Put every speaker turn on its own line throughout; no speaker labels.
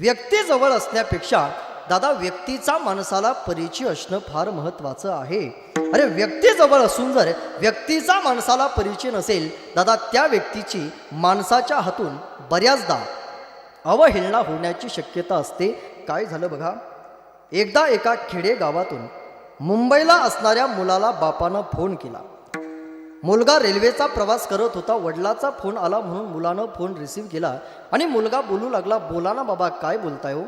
व्यक्तीजवळ असण्यापेक्षा दादा व्यक्तीचा माणसाला परिचय असणं फार महत्त्वाचं आहे. अरे व्यक्तीजवळ असून जर व्यक्तीचा माणसाला परिचय नसेल दादा त्या व्यक्तीची माणसाच्या हातून बऱ्याचदा अवहेलना होण्याची शक्यता असते. काय झालं बघा? एकदा एका खेडे गावातून मुंबईला असणाऱ्या मुलाला बापानं फोन केला. मुलगा रेल्वेचा प्रवास करत होता. वडिलाचा फोन आला म्हणून मुलानं फोन रिसीव केला आणि मुलगा बोलू लागला बोला ना बाबा काय बोलताय हो?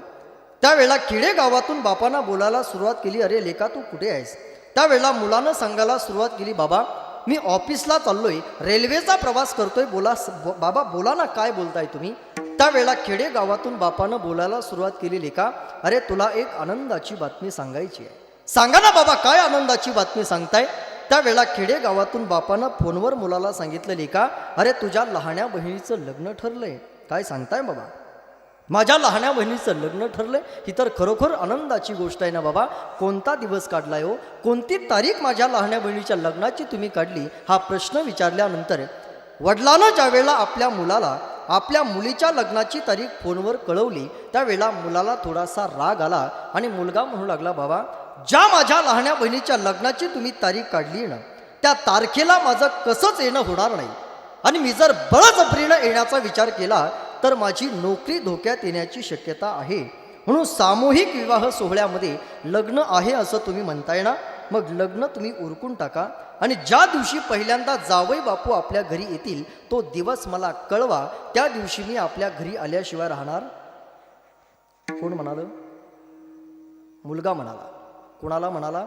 त्यावेळेला किडे गावातून बापांना बोलायला सुरुवात केली अरे लेका तू कुठे आहेस? त्यावेळेला मुलानं सांगायला सुरुवात केली बाबा मी ऑफिसला चाललोय रेल्वेचा प्रवास करतोय बोला बाबा बोला ना काय बोलताय तुम्ही? त्यावेळेला खेडे गावातून बापानं बोलायला सुरुवात केली लेका अरे तुला एक आनंदाची बातमी सांगायची आहे. सांगा ना बाबा काय आनंदाची बातमी सांगताय? त्यावेळेला खेडे गावातून बापानं फोनवर मुलाला सांगितलं लेका अरे तुझ्या लहान्या बहिणीचं लग्न ठरलंय. काय सांगताय बाबा? माझ्या लहान्या बहिणीचं लग्न ठरलंय? ही तर खरोखर आनंदाची गोष्ट आहे ना बाबा. कोणता दिवस काढलाय हो? कोणती तारीख माझ्या लहान्या बहिणीच्या लग्नाची तुम्ही काढली? हा प्रश्न विचारल्यानंतर वडिलानं ज्यावेळेला आपल्या मुलाला आपल्या मुलीच्या लग्नाची तारीख फोनवर कळवली त्यावेळेला मुलाला थोडासा राग आला आणि मुलगा म्हणू लागला बाबा ज्या माझ्या लहान्या बहिणीच्या लग्नाची तुम्ही तारीख काढली ना त्या तारखेला माझं कसंच येणं होणार नाही. आणि मी जर बळजबरीनं येण्याचा विचार केला तर माझी नोकरी धोक्यात येण्याची शक्यता आहे. म्हणून सामूहिक विवाह सोहळ्यामध्ये लग्न आहे असं तुम्ही म्हणताय ना मग लग्न तुम्ही उरकून टाका. आणि ज्या दिवशी पहिल्यांदा जावई बापू आपल्या घरी येतील तो दिवस मला कळवा. त्या दिवशी मी आपल्या घरी आल्याशिवाय राहणार? कोण म्हणाल? मुलगा म्हणाला. कुणाला म्हणाला?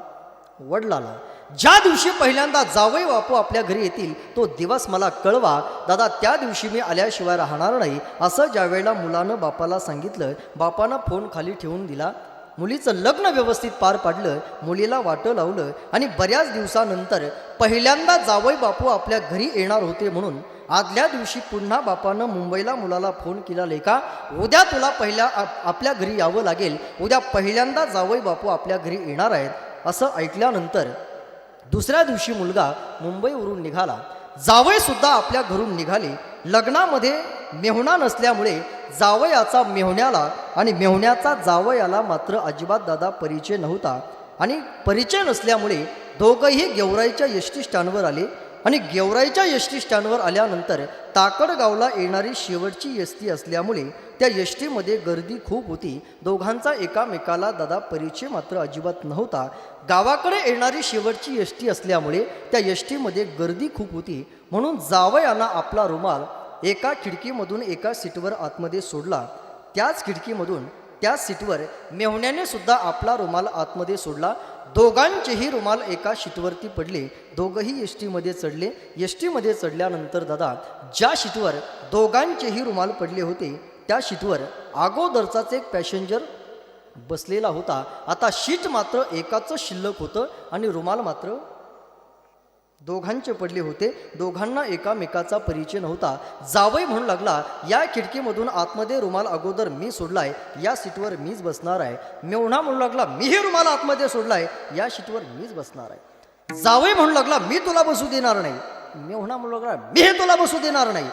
वडिलाला. ज्या दिवशी पहिल्यांदा जावई बापू आपल्या घरी येतील तो दिवस मला कळवा. दादा त्या दिवशी मी आल्याशिवाय राहणार नाही असं ज्यावेळेला मुलानं बापाला सांगितलं बापानं फोन खाली ठेवून दिला. मुलीचं लग्न व्यवस्थित पार पाडलं मुलीला वाटं लावलं आणि बऱ्याच दिवसानंतर पहिल्यांदा जावई बापू आपल्या घरी येणार होते म्हणून आदल्या दिवशी पुन्हा बापानं मुंबईला मुलाला फोन केला लेका उद्या तुला पहिल्या आप- आपल्या घरी यावं लागेल. उद्या पहिल्यांदा जावई बापू आपल्या घरी येणार आहेत. असं ऐकल्यानंतर दुसऱ्या दिवशी मुलगा मुंबईवरून निघाला. जावईसुद्धा आपल्या घरून निघाले. लग्नामध्ये मेहुणा नसल्यामुळे जावयाचा मेहुण्याला आणि मेहुण्याचा जावयाला मात्र अजिबात दादा परिचय नव्हता. आणि परिचय नसल्यामुळे दोघंही गेवराईच्या यष्टिष्ठांवर आले. आणि गेवराईच्या एस टी स्टँडवर आल्यानंतर ताकडगावला येणारी शेवटची एस टी असल्यामुळे त्या एस टीमध्ये गर्दी खूप होती. दोघांचा एकामेकाला दादा परिचय मात्र अजिबात नव्हता. गावाकडे येणारी शेवटची एस टी असल्यामुळे त्या एस टीमध्ये गर्दी खूप होती. म्हणून जावयाना आपला रुमाल एका खिडकीमधून एका सीटवर आतमध्ये सोडला. त्याच खिडकीमधून त्याच सीटवर मेहुण्याने सुद्धा आपला रुमाल आतमध्ये सोडला. दोघांचेही रुमाल एका शीटवरती पडले. दोघंही एस टीमध्ये चढले. एस टीमध्ये चढल्यानंतर दादा ज्या शीटवर दोघांचेही रुमाल पडले होते त्या शीटवर अगोदरचाच एक पॅसेंजर बसलेला होता. आता शीट मात्र एकाचं शिल्लक होतं आणि रुमाल मात्र दोघांचे पडले होते. दोघांना एकामेकाचा परिचय नव्हता. जावई म्हणू लागला या खिडकीमधून आतमध्ये रुमाल अगोदर मी सोडलाय या सीटवर मीच बसणार आहे. मेवणा म्हणू लागला मीही रुमाल आतमध्ये सोडलाय या सीटवर मीच बसणार आहे. जावई म्हणू लागला मी तुला बसू देणार नाही. मेवणा म्हणू लागला मी हे तुला बसू देणार नाही.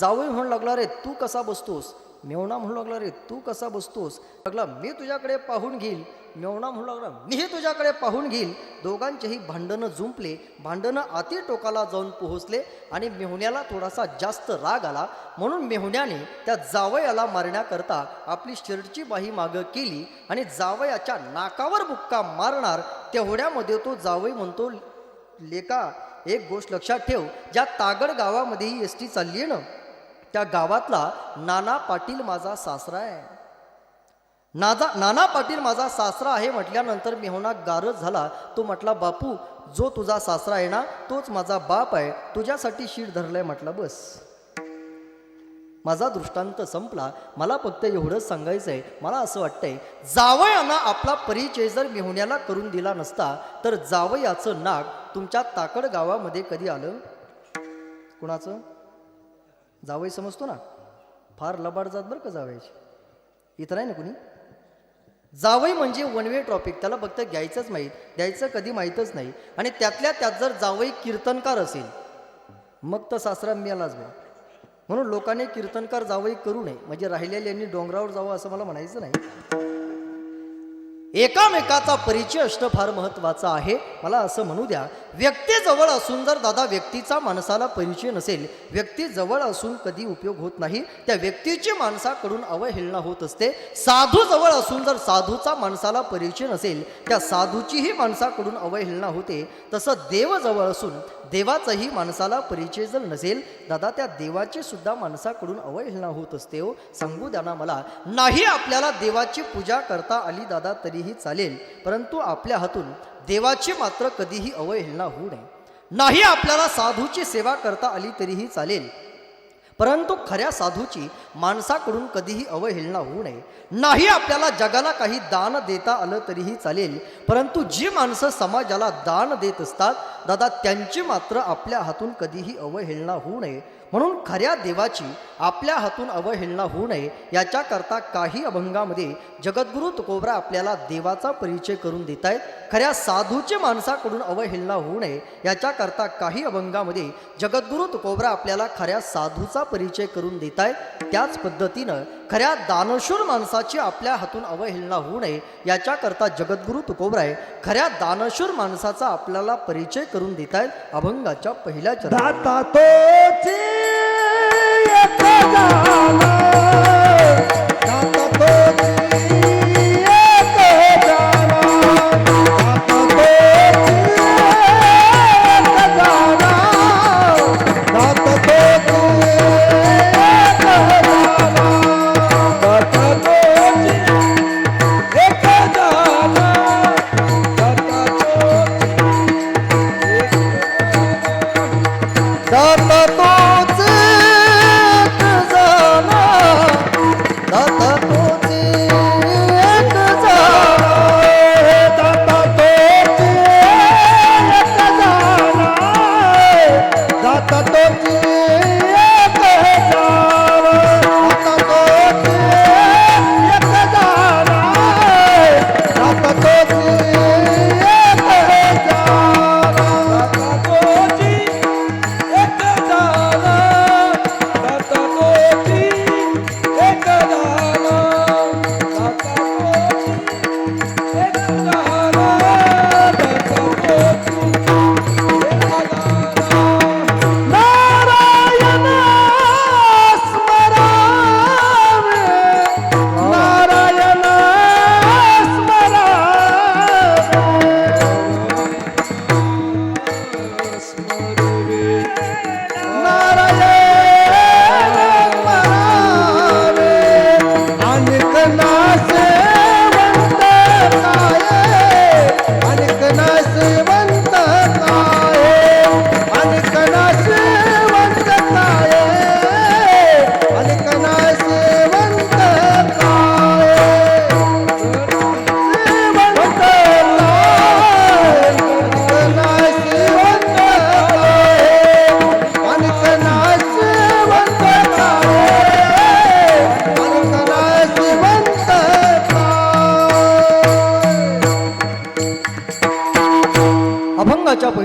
जावई म्हणू लागला रे तू कसा बसतोस? मेवणा म्हणू लागला रे तू कसा बसतोस? लागला मी तुझ्याकडे पाहून घेईल. मेवणा म्हणू लागला मीही तुझ्याकडे पाहून घेईल. दोघांचेही भांडणं जुंपले भांडणं अति टोकाला जाऊन पोहोचले आणि मेहुण्याला थोडासा जास्त राग आला. म्हणून मेहुण्याने त्या जावयाला मारण्याकरता आपली शर्टची बाही मागं केली आणि जावयाच्या नाकावर बुक्का मारणार तेवढ्यामध्ये तो जावई म्हणतो लेका एक गोष्ट लक्षात ठेव ज्या तागड गावामध्येही एस टी चालली आहे ना त्या गावातला नाना पाटील माझा सासरा आहे. नादा नाना पाटील माझा सासरा आहे म्हटल्यानंतर मेहुणा गारज झाला. तो म्हटला बापू जो तुझा सासरा आहे ना तोच माझा बाप आहे. तुझ्यासाठी शीट धरलंय म्हटलं बस. माझा दृष्टांत संपला. मला फक्त एवढंच सांगायचं आहे मला असं वाटतंय जावयानं आपला परिचय जर मेहुण्याला करून दिला नसता तर जावयाचं नाक तुमच्या ताकड गावामध्ये कधी आलं? कुणाचं? जावई समजतो ना? फार लबाड जात बरं का जावयाची. इथं नाही ना कुणी? जावई म्हणजे वन वे ट्रॉपिक त्याला फक्त घ्यायचंच माहीत द्यायचं कधी माहीतच नाही. आणि त्यातल्या त्यात जर जावई कीर्तनकार असेल मग तर सासरा मिळालाच बा म्हणून लोकांनी कीर्तनकार जावई करू नये. म्हणजे राहिलेल्यांनी डोंगरावर जावं असं मला म्हणायचं नाही. एकामेकाचा परिचय असणं फार महत्त्वाचं आहे. मला असं म्हणू द्या व्यक्तीजवळ असून जर दादा व्यक्तीचा माणसाला परिचय नसेल व्यक्ती जवळ असून कधी उपयोग होत नाही त्या व्यक्तीची माणसाकडून अवहेलना होत असते. साधू जवळ असून जर साधूचा माणसाला परिचय नसेल त्या साधूचीही माणसाकडून अवहेलना होते. तसं देव जवळ असून देवाचाही माणसाला परिचय जर नसेल दादा त्या देवाची सुद्धा माणसाकडून अवहेलना होत असते हो. सांगू द्या ना मला. नाही आपल्याला देवाची पूजा करता आली दादा तरीही चालेल परंतु आपल्या हातून देवाची मात्र कधीही अवहेलना होऊ नये. नाही आपल्याला साधूची सेवा करता आली तरीही चालेल परंतु खऱ्या साधूची माणसाकडून कधीही अवहेलना होऊ नये. नाही आपल्याला जगाला काही दान देता आलं तरीही चालेल परंतु जी माणसं समाजाला दान देत असतात दादा त्यांची मात्र आपल्या हातून कधीही अवहेलना होऊ नये. म्हणून खऱ्या देवाची आपल्या हातून अवहेलना होऊ नये याच्याकरता काही अभंगामध्ये जगद्गुरु तुकोबरा आपल्याला देवाचा परिचय करून देत आहेत. खऱ्या साधूचे माणसाकडून अवहेलना होऊ नये याच्याकरता काही अभंगामध्ये जगद्गुरु तुकोबरा आपल्याला खऱ्या साधूचा परिचय करून देत आहेत. त्याच पद्धतीनं खऱ्या दानशूर माणसाची आपल्या हातून अवहेलना होऊ नये याच्याकरता जगद्गुरु तुकोबराय खऱ्या दानशूर माणसाचा आपल्याला परिचय करून देत आहेत. अभंगाच्या पहिल्या चरणात.
दाता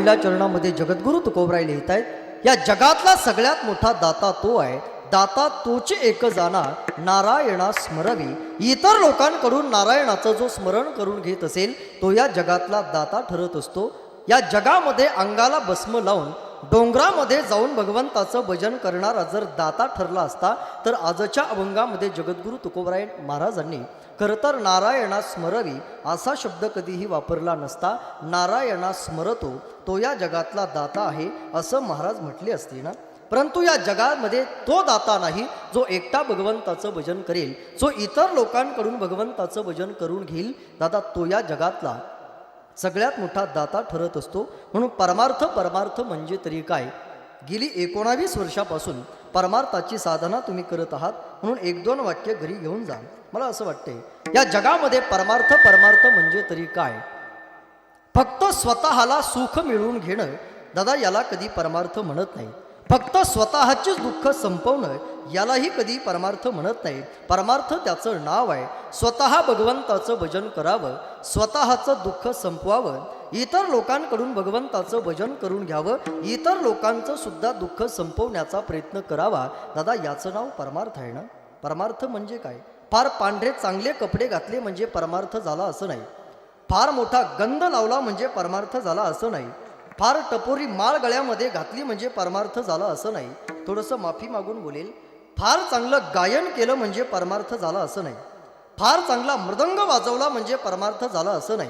पहिल्या चरणामध्ये जगद्गुरु तुकोबराय लिहित आहेत या जगातला सगळ्यात मोठा दाता तो आहे. दाता तोचे एक जाणा नारायणा स्मरवी. इतर लोकांकडून नारायणाचं जो स्मरण करून घेत असेल तो या जगातला दाता ठरत असतो. या जगामध्ये अंगाला भस्म लावून डोंगरामध्ये जाऊन भगवंताचं भजन करणारा जर दाता ठरला असता तर आजच्या अभंगामध्ये जगद्गुरु तुकोबराय महाराजांनी तर नारायणा स्मरवी असा शब्द कधीही वापरला नसता. नारायणा स्मरतो तो या जगातला दाता आहे असं महाराज म्हटले असते ना? परंतु या जगामध्ये तो दाता नाही जो एकटा भगवंताचं भजन करेल जो इतर लोकांकडून भगवंताचं भजन करून घेईल. दादा तो या जगातला सगळ्यात मोठा दाता ठरत असतो. म्हणून परमार्थ परमार्थ म्हणजे तरी काय? गेली एकोणावीस वर्षापासून परमार्थाची साधना तुम्ही करत आहात म्हणून एक दोन वाक्य घरी घेऊन जा. मला असं वाटते या जगामध्ये परमार्थ परमार्थ म्हणजे तरी काय? फक्त स्वतःला सुख मिळवून घेणं दादा याला कधी परमार्थ म्हणत नाही. फक्त स्वतःचेच दुःख संपवणं यालाही कधी परमार्थ म्हणत नाही. परमार्थ त्याचं नाव आहे. स्वतः भगवंताचं भजन करावं स्वतःचं दुःख संपवावं इतर लोकांकडून भगवंताचं भजन करून घ्यावं इतर लोकांचं सुद्धा दुःख संपवण्याचा प्रयत्न करावा. दादा याचं नाव परमार्थ आहे ना? परमार्थ म्हणजे काय? फार पांढरे चांगले कपडे घातले म्हणजे परमार्थ झाला असं नाही. फार मोठा गंध लावला म्हणजे परमार्थ झाला असं नाही. फार टपोरी माळ गळ्यामध्ये घातली म्हणजे परमार्थ झाला असं नाही. थोडंसं माफी मागून बोलेल. फार चांगलं गायन केलं म्हणजे परमार्थ झाला असं नाही. फार चांगला मृदंग वाजवला म्हणजे परमार्थ झाला असं नाही.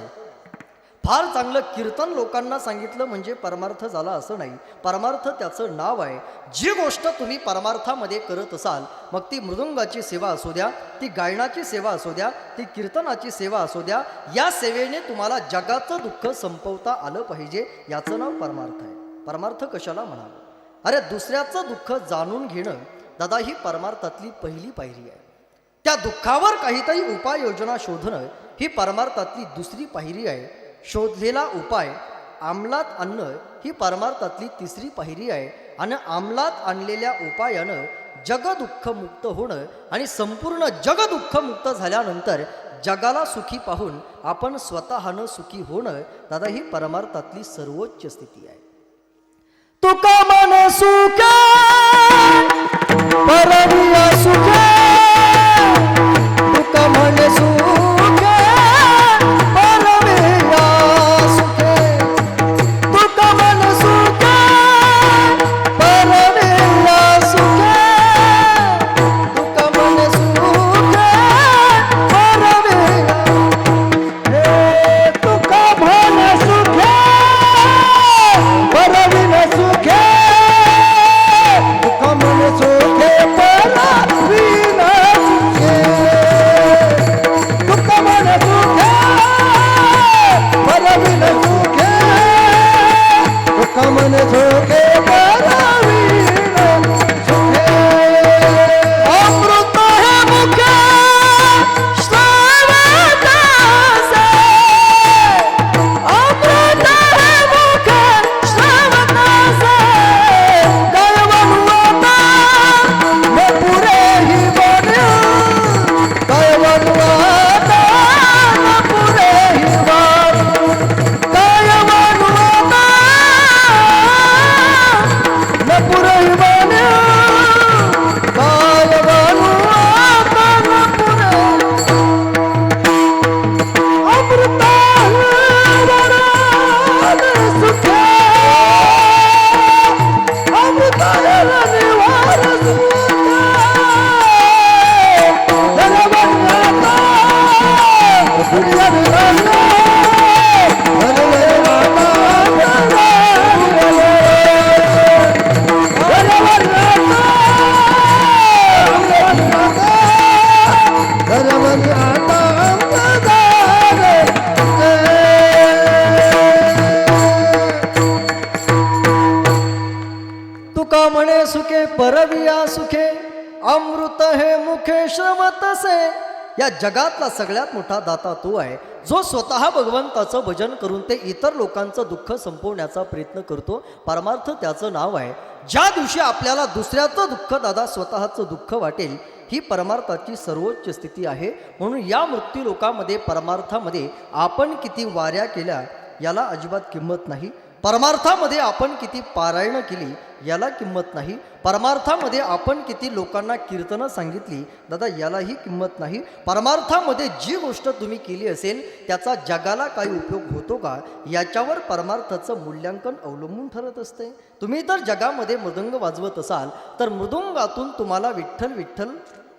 फार चांगलं कीर्तन लोकांना सांगितलं म्हणजे परमार्थ झाला असं नाही. परमार्थ त्याचं नाव आहे. जी गोष्ट तुम्ही परमार्थामध्ये करत असाल मग ती मृदुंगाची सेवा असू द्या ती गायनाची सेवा असू द्या ती कीर्तनाची सेवा असू द्या या सेवेने तुम्हाला जगाचं दुःख संपवता आलं पाहिजे याचं नाव परमार्थ आहे. परमार्थ कशाला म्हणावं? अरे दुसऱ्याचं दुःख जाणून घेणं दादा ही परमार्थातली पहिली पायरी आहे. त्या दुःखावर काहीतरी उपाययोजना शोधणं ही परमार्थातली दुसरी पायरी आहे. शोधलेला उपाय अंमलात आणणं ही परमार्थातली तिसरी पायरी आहे. आणि अंमलात आणलेल्या उपायानं जगदुःख मुक्त होणं आणि संपूर्ण जगदुःख मुक्त झाल्यानंतर जगाला सुखी पाहून आपण स्वतःनं सुखी होणं दादा ही परमार्थातली सर्वोच्च स्थिती आहे.
तुका मन सुख. मुखे
आहे या जगातला सगळ्यात मोठा दाता तो आहे जो स्वतः भगवंताचं भजन करून ते इतर लोकांचं दुःख संपवण्याचा प्रयत्न करतो. परमार्थ त्याचं नाव आहे. ज्या दिवशी आपल्याला दुसऱ्याचं दुःख दादा स्वतःचं दुःख वाटेल ही परमार्थाची सर्वोच्च स्थिती आहे. म्हणून या मृत्यू लोकामध्ये परमार्थामध्ये आपण किती वाऱ्या केल्या याला अजिबात किंमत नाही. परमार्थामध्ये आपण किती पारायणं केली याला किंमत नाही. परमार्थामध्ये आपण किती लोकांना कीर्तनं सांगितली दादा यालाही किंमत नाही. परमार्थामध्ये जी गोष्ट तुम्ही केली असेल त्याचा जगाला काही उपयोग होतो का? याच्यावर परमार्थाचं मूल्यांकन अवलंबून ठरत असते. तुम्ही जर जगामध्ये मृदंग वाजवत असाल तर मृदुंगातून तुम्हाला विठ्ठल विठ्ठल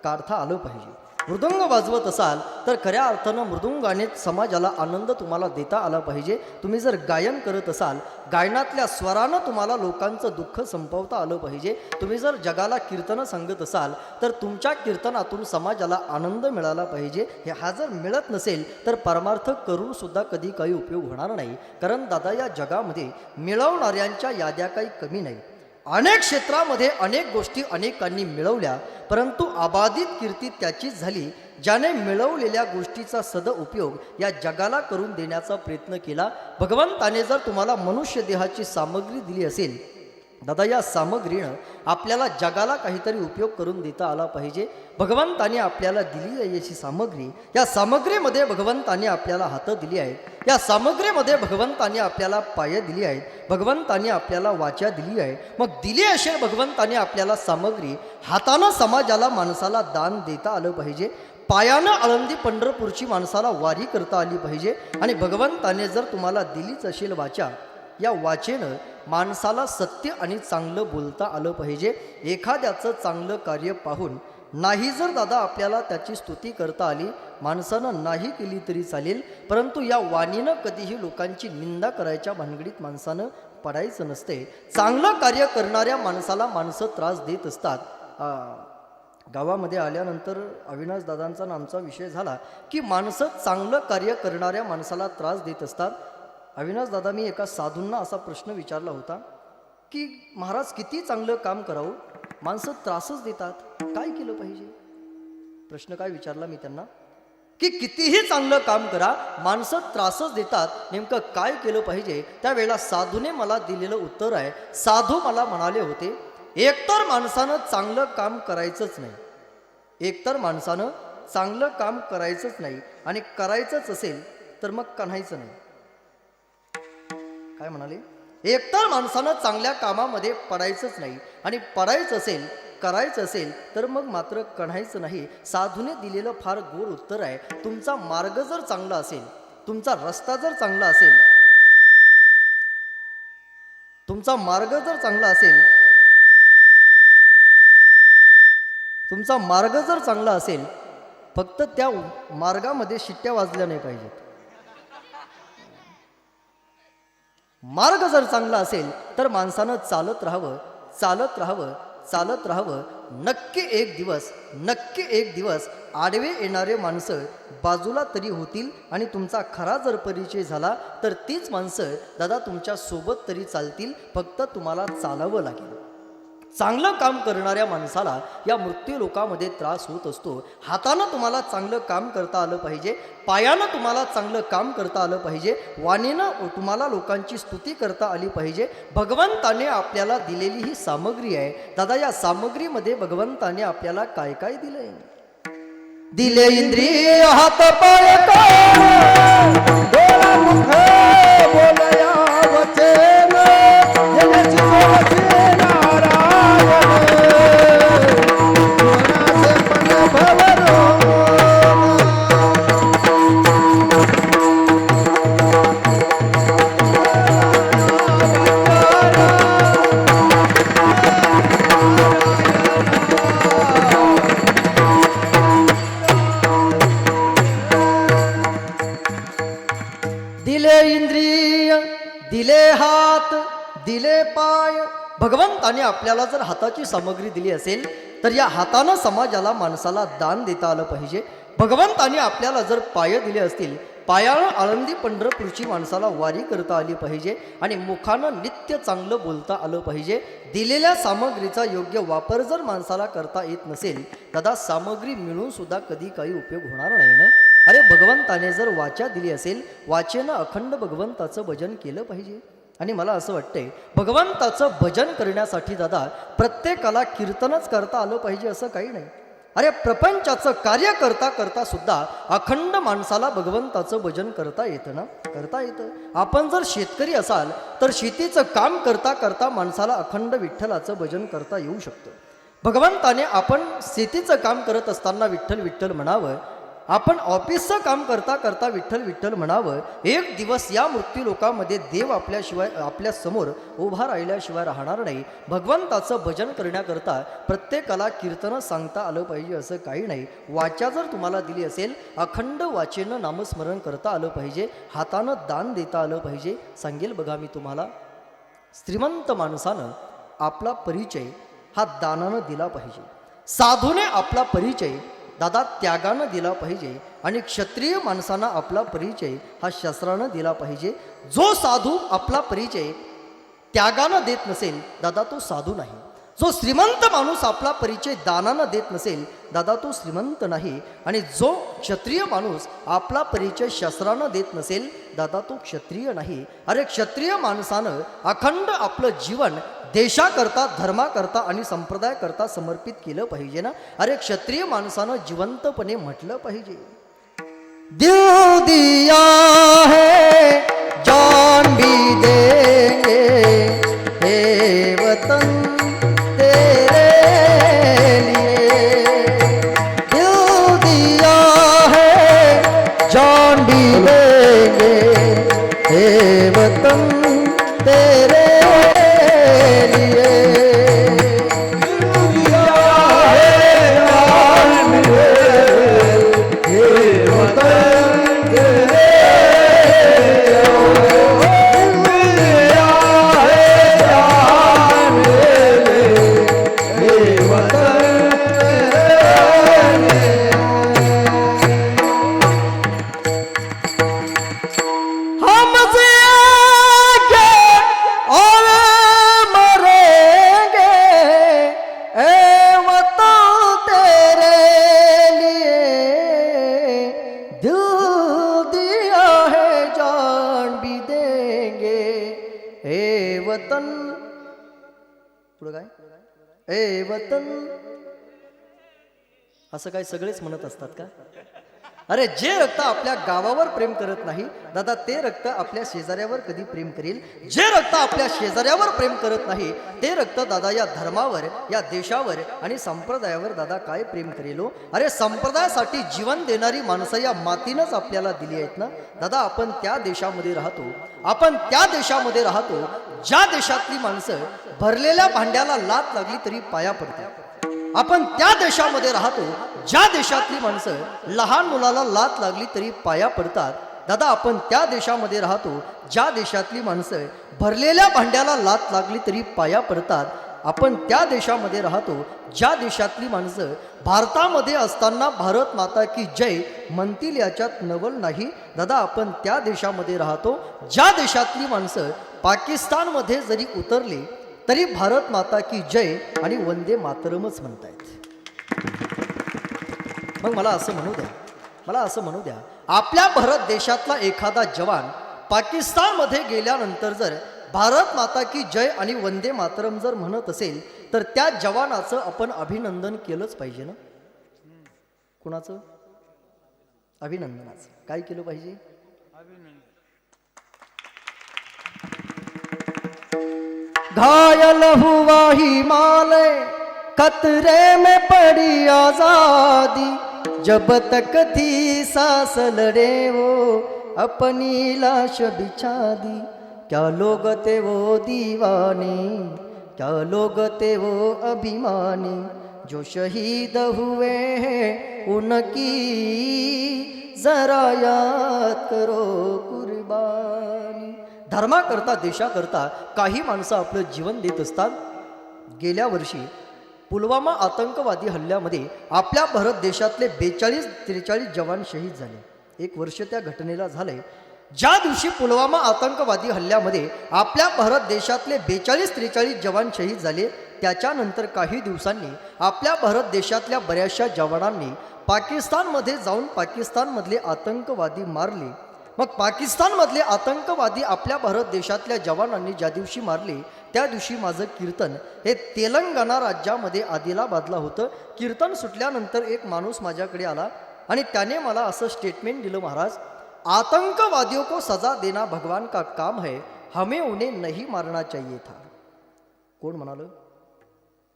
काढता आलं पाहिजे. मृदुंग वाजवत असाल तर खऱ्या अर्थानं मृदुंगाने समाजाला आनंद तुम्हाला देता आला पाहिजे. तुम्ही जर गायन करत असाल गायनातल्या स्वरानं तुम्हाला लोकांचं दुःख संपवता आलं पाहिजे. तुम्ही जर जगाला कीर्तनं सांगत असाल तर तुमच्या कीर्तनातून समाजाला आनंद मिळाला पाहिजे. हे हा जर मिळत नसेल तर परमार्थ करूनसुद्धा कधी काही उपयोग होणार नाही. कारण दादा या जगामध्ये मिळवणाऱ्यांच्या याद्या काही कमी नाही. अनेक क्षेत्रामध्ये अनेक गोष्टी अनेकांनी मिळवल्या परंतु अबाधित कीर्ती त्याचीच झाली ज्याने मिळवलेल्या गोष्टीचा सदउपयोग या जगाला करून देण्याचा प्रयत्न केला. भगवंताने जर तुम्हाला मनुष्य देहाची सामग्री दिली असेल दादा या सामग्रीनं आपल्याला जगाला काहीतरी उपयोग करून देता आला पाहिजे. भगवंताने आपल्याला दिली आहे याची सामग्री. या सामग्रीमध्ये भगवंताने आपल्याला हातं दिली आहेत. या सामग्रीमध्ये भगवंताने आपल्याला पाय दिली आहेत. भगवंताने आपल्याला वाचा दिली आहे मग दिली असेल भगवंताने आपल्याला सामग्री हातानं समाजाला माणसाला दान देता आलं पाहिजे. पायानं आळंदी पंढरपूरची माणसाला वारी करता आली पाहिजे. आणि भगवंताने जर तुम्हाला दिलीच असेल वाचा या वाचेनं माणसाला सत्य आणि चांगलं बोलता आलं पाहिजे. एखाद्याचं चांगलं कार्य पाहून नाही जर दादा आपल्याला त्याची स्तुती करता आली माणसानं नाही केली तरी चालेल. परंतु या वाणीनं कधीही लोकांची निंदा करायच्या भानगडीत माणसानं पडायचं नसते. चांगलं कार्य करणाऱ्या माणसाला माणसं त्रास देत असतात. गावामध्ये आल्यानंतर अविनाश दादांचा आमचा विषय झाला की माणसं चांगलं कार्य करणाऱ्या माणसाला त्रास देत असतात. अविनाश दादा मी एका साधूंना असा प्रश्न विचारला होता की महाराज किती चांगलं काम करावं? माणसं त्रासच देतात. काय केलं पाहिजे? प्रश्न काय विचारला मी त्यांना? की कितीही चांगलं काम करा माणसं त्रासच देतात. नेमकं काय केलं पाहिजे? त्यावेळेला साधूने मला दिलेलं उत्तर आहे साधू मला म्हणाले होते एकतर माणसानं चांगलं काम करायचंच नाही. एकतर माणसानं चांगलं काम करायचंच नाही आणि करायचंच असेल तर मग कन्हायचं नाही. काय म्हणाले? एकतर माणसानं चांगल्या कामामध्ये पडायचंच नाही आणि पडायचं असेल करायचं असेल तर मग मात्र कणायचं नाही. साधूने दिलेलं फार गोड उत्तर आहे. तुमचा मार्ग जर चांगला असेल तुमचा रस्ता जर चांगला असेल तुमचा मार्ग जर चांगला असेल तुमचा मार्ग जर चांगला असेल फक्त त्या मार्गामध्ये शिट्ट्या वाजल्या नाही पाहिजेत. मार्ग जर चांगला असेल तर माणसानं चालत राहावं चालत राहावं चालत राहावं. नक्की एक दिवस नक्की एक दिवस आडवे येणारे माणसं बाजूला तरी होतील आणि तुमचा खरा जर परिचय झाला तर तीच माणसं दादा तुमच्यासोबत तरी चालतील फक्त तुम्हाला चालावं लागेल. चांगलं काम करणाऱ्या माणसाला या मृत्यू लोकामध्ये त्रास होत असतो. हातानं तुम्हाला चांगलं काम करता आलं पाहिजे. पायानं तुम्हाला चांगलं काम करता आलं पाहिजे. वाणीनं तुम्हाला लोकांची स्तुती करता आली पाहिजे. भगवंताने आपल्याला दिलेली ही सामग्री आहे. दादा या सामग्रीमध्ये भगवंताने आपल्याला काय काय दिलंय? दिले इंद्रिय हात पाय बोला भगवंताने आपल्याला जर हाताची सामग्री दिली असेल तर या हातानं समाजाला माणसाला दान देता आलं पाहिजे. भगवंताने आपल्याला जर पाय दिले असतील पायानं आळंदी पंढरपूरची माणसाला वारी करता आली पाहिजे आणि मुखानं नित्य चांगलं बोलता आलं पाहिजे. दिलेल्या सामग्रीचा योग्य वापर जर माणसाला करता येत नसेल दादा सामग्री मिळून सुद्धा कधी काही उपयोग होणार नाही ना? अरे भगवंताने जर वाचा दिली असेल वाचेनं अखंड भगवंताचं भजन केलं पाहिजे. आणि मला असं वाटतंय भगवंताचं भजन करण्यासाठी दादा प्रत्येकाला कीर्तनच करता आलं पाहिजे असं काही नाही. अरे प्रपंचाचं कार्य करता करता सुद्धा अखंड माणसाला भगवंताचं भजन करता येतं ना? करता येतं. आपण जर शेतकरी असाल तर शेतीचं काम करता करता माणसाला अखंड विठ्ठलाचं भजन करता येऊ शकतं. भगवंताने आपण शेतीचं काम करत असताना विठ्ठल विठ्ठल म्हणावं आपण ऑफिसचं काम करता करता विठ्ठल विठ्ठल म्हणावं एक दिवस या मृत्यू लोकामध्ये देव आपल्याशिवाय आपल्यासमोर उभा राहिल्याशिवाय राहणार नाही. भगवंताचं भजन करण्याकरता प्रत्येकाला कीर्तनं सांगता आलं पाहिजे असं काही नाही. वाचा जर तुम्हाला दिली असेल अखंड वाचेनं नामस्मरण करता आलं पाहिजे हातानं दान देता आलं पाहिजे. सांगेल बघा मी तुम्हाला श्रीमंत माणसानं आपला परिचय हा दानानं दिला पाहिजे. साधूने आपला परिचय दादा त्यागानं दिला पाहिजे आणि क्षत्रिय माणसांना आपला परिचय हा शस्त्रानं दिला पाहिजे. जो साधू आपला परिचय त्यागानं देत नसेल दादा तो साधू नाही. जो श्रीमंत माणूस आपला परिचय दानानं देत नसेल दादा तो श्रीमंत नाही. आणि जो क्षत्रिय माणूस आपला परिचय शस्त्रानं देत नसेल दादा तो क्षत्रिय नाही. अरे क्षत्रिय माणसानं अखंड आपलं जीवन देशाकरता धर्माकरता आणि संप्रदायाकरता समर्पित केलं पाहिजे ना? अरे क्षत्रिय माणसानं जिवंतपणे म्हटलं पाहिजे. देव दिया है जान भी दे वतन. पुढं काय? ए वतन. असं काय सगळेच म्हणत असतात का? अरे जे रक्त आपल्या गावावर प्रेम करत नाही दादा ते रक्त आपल्या शेजाऱ्यावर कधी प्रेम करेल? जे रक्त आपल्या शेजाऱ्यावर प्रेम करत नाही ते रक्त दादा या धर्मावर या देशावर आणि संप्रदायावर दादा काय प्रेम करेलो हो? अरे संप्रदायासाठी जीवन देणारी माणसं या मातीनंच आपल्याला दिली आहेत ना? दादा आपण त्या देशामध्ये राहतो. आपण त्या देशामध्ये राहतो ज्या देशातली माणसं भरलेल्या भांड्याला लात लागली तरी पाया पडते आपण त्या देशामध्ये राहतो ज्या देशातली माणसं लहान मुलाला लात लागली तरी पाया पडतात दादा आपण त्या देशामध्ये राहतो ज्या देशातली माणसं भरलेल्या भांड्याला लात लागली तरी पाया पडतात आपण त्या देशामध्ये राहतो ज्या देशातली माणसं भारतामध्ये असताना भारत माता की जय म्हणतील याच्यात नवल नाही दादा आपण त्या देशामध्ये राहतो ज्या देशातली माणसं पाकिस्तानमध्ये जरी उतरली तरी भारत माता की जय आणि वंदे मातरमच म्हणतायत. मग मला असं म्हणू द्या. मला असं म्हणू द्या. आपल्या भारत देशातला एखादा जवान पाकिस्तानमध्ये गेल्यानंतर जर भारत माता की जय आणि वंदे मातरम जर म्हणत असेल तर त्या जवानाचं आपण अभिनंदन केलंच पाहिजे ना? कुणाचं? अभिनंदनाचं. काय केलं पाहिजे? घायल हुआ हिमालय कतरे में पड़ी आजादी. जब तक थी सास लड़े वो अपनी लाश बिछा दी। क्या लोग थे वो दीवाने क्या लोग थे वो अभिमानी। जो शहीद हुए हैं उनकी जरा याद करो कुर्बानी। धर्माकरता देशाकरता काही माणसं आपलं जीवन देत असतात. गेल्या वर्षी पुलवामा आतंकवादी हल्ल्यामध्ये आपल्या भारत देशातले बेचाळीस त्रेचाळीस जवान शहीद झाले. एक वर्ष त्या घटनेला झालंय. ज्या दिवशी पुलवामा आतंकवादी हल्ल्यामध्ये आपल्या भारत देशातले बेचाळीस त्रेचाळीस जवान शहीद झाले त्याच्यानंतर काही दिवसांनी आपल्या भारत देशातल्या बऱ्याचशा जवानांनी पाकिस्तानमध्ये जाऊन पाकिस्तानमधले आतंकवादी मारले. मग पाकिस्तानमधले आतंकवादी आपल्या भारत देशातल्या जवानांनी ज्या दिवशी मारले त्या दिवशी माझं कीर्तन हे तेलंगणा राज्यामध्ये आदिलाबादला होतं. कीर्तन सुटल्यानंतर एक माणूस माझ्याकडे आला आणि त्याने मला असं स्टेटमेंट दिलं महाराज आतंकवादियों को सजा देना भगवान का काम है हमें उन्हें नहीं मारना चाहिए था. कोण म्हणालं?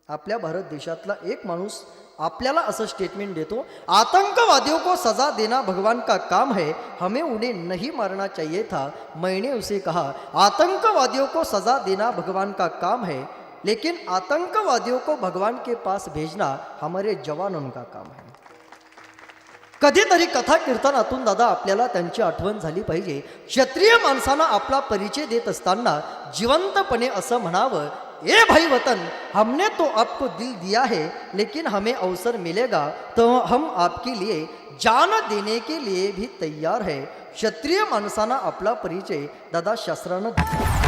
आपल्या भारत देशातला एक माणूस आपल्याला असं स्टेटमेंट देतो आतंकवादियों को सजा देना भगवान का काम है हमें उन्हें नहीं मारना चाहिए था। मैंने उसे कहा आतंकवादियों को सजा देना भगवान का काम है लेकिन आतंकवादियों को भगवान के पास भेजना हमारे जवानों का काम है। कधीतरी कथा कीर्तनातून दादा आपल्याला त्यांची आठवण झाली पाहिजे. क्षत्रिय माणसांना आपला परिचय देत असताना जिवंतपणे असं म्हणावं ए भाई वतन हमने तो आपको दिल दिया है लेकिन हमें अवसर मिलेगा तो हम आपके लिए जान देने के लिए भी तैयार है। क्षत्रिय माणसांना आपला परिचय दादा शास्त्रानं दिला।